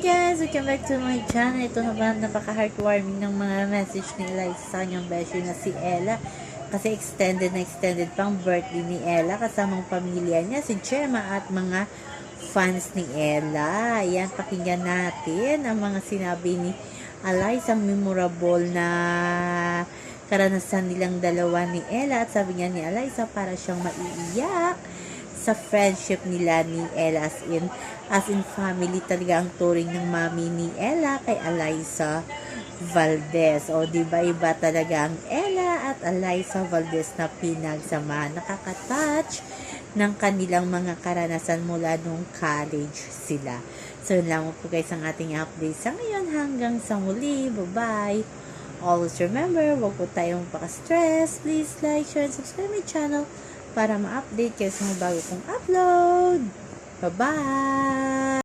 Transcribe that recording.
guys! Welcome back to my channel. Ito naman napaka-heartwarming ng mga message ni Eliza sa kanyang beshi na si Ella. Kasi extended na extended pang birthday ni Ella kasamang pamilya niya, si Gemma at mga fans ni Ella. Ayan, pakinggan natin ang mga sinabi ni Eliza, memorable na karanasan nilang dalawa ni Ella. At sabi niya ni Eliza, para siyang maiiyak sa friendship nila ni Ella as in as in family talaga ang touring ng mami ni Ella kay Eliza Valdez. O, di ba iba talaga ang Ella at Eliza Valdez na pinagsamahan. Nakaka-touch ng kanilang mga karanasan mula nung college sila. So, yun lang po guys ang ating update sa ngayon. Hanggang sa muli. Bye-bye. Always remember, huwag po tayong paka-stress. Please like, share, and subscribe my channel para ma-update kayo sa mga bago kong upload. Bye-bye!